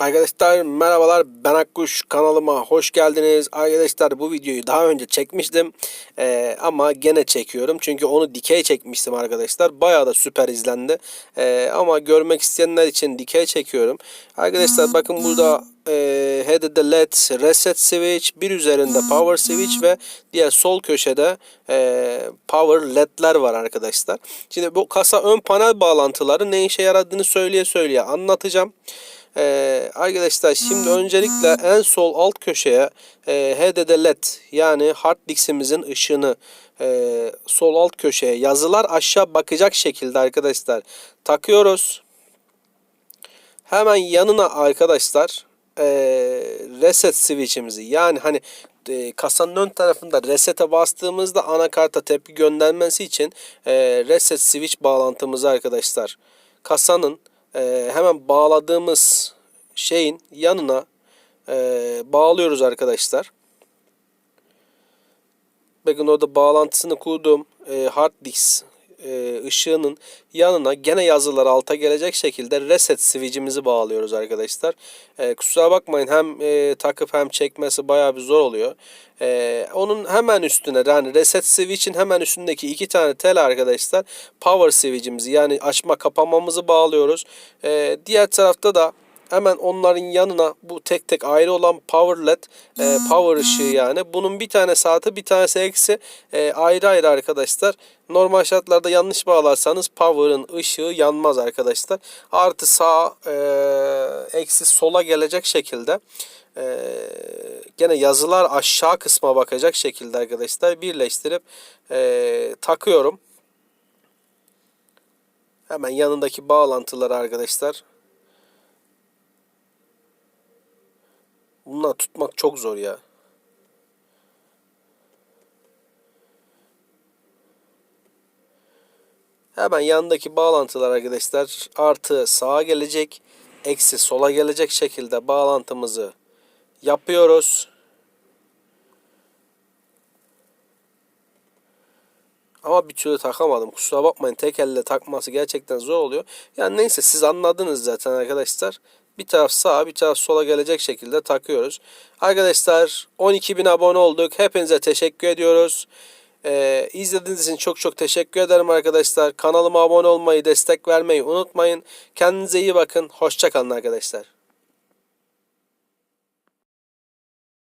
Arkadaşlar merhabalar ben Akkuş kanalıma hoş geldiniz. Arkadaşlar bu videoyu daha önce çekmiştim Ee, ama gene çekiyorum. Çünkü onu dikey çekmiştim arkadaşlar. Bayağı da süper izlendi. Ee, ama görmek isteyenler için dikey çekiyorum. Arkadaşlar bakın burada e, head'de led reset switch bir üzerinde power switch ve diğer sol köşede e, power ledler var arkadaşlar. Şimdi bu kasa ön panel bağlantıları ne işe yaradığını söyleye söyleye anlatacağım. Ee, arkadaşlar şimdi öncelikle en sol alt köşeye e, HDD LED yani hard diskimizin ışığını e, sol alt köşeye yazılar aşağı bakacak şekilde arkadaşlar takıyoruz. Hemen yanına arkadaşlar e, reset switch'imizi yani hani e, kasanın ön tarafında reset'e bastığımızda anakarta tepki göndermesi için e, reset switch bağlantımızı arkadaşlar kasanın e, hemen bağladığımız şeyin yanına e, bağlıyoruz arkadaşlar. Bakın orada bağlantısını kurduğum e, hard disk ışığının yanına gene yazılar alta gelecek şekilde reset switch'imizi bağlıyoruz arkadaşlar. E, kusura bakmayın hem e, takıp hem çekmesi bayağı bir zor oluyor. E, onun hemen üstüne yani reset switch'in hemen üstündeki iki tane tel arkadaşlar power switch'imizi yani açma kapamamızı bağlıyoruz. E, diğer tarafta da hemen onların yanına bu tek tek ayrı olan power led e, power ışığı yani. Bunun bir tane saati bir tanesi eksi e, ayrı ayrı arkadaşlar. Normal şartlarda yanlış bağlarsanız power'ın ışığı yanmaz arkadaşlar. Artı sağ e, eksi sola gelecek şekilde e, gene yazılar aşağı kısma bakacak şekilde arkadaşlar birleştirip e, takıyorum. Hemen yanındaki bağlantıları arkadaşlar Bunlar tutmak çok zor ya. Hemen yanındaki bağlantılar arkadaşlar artı sağa gelecek, eksi sola gelecek şekilde bağlantımızı yapıyoruz. Ama bir türlü takamadım. Kusura bakmayın tek elle takması gerçekten zor oluyor. Yani neyse siz anladınız zaten arkadaşlar. Bir taraf sağa bir taraf sola gelecek şekilde takıyoruz. Arkadaşlar 12.000 abone olduk. Hepinize teşekkür ediyoruz. Ee, izlediğiniz için çok çok teşekkür ederim arkadaşlar. Kanalıma abone olmayı, destek vermeyi unutmayın. Kendinize iyi bakın. Hoşçakalın arkadaşlar.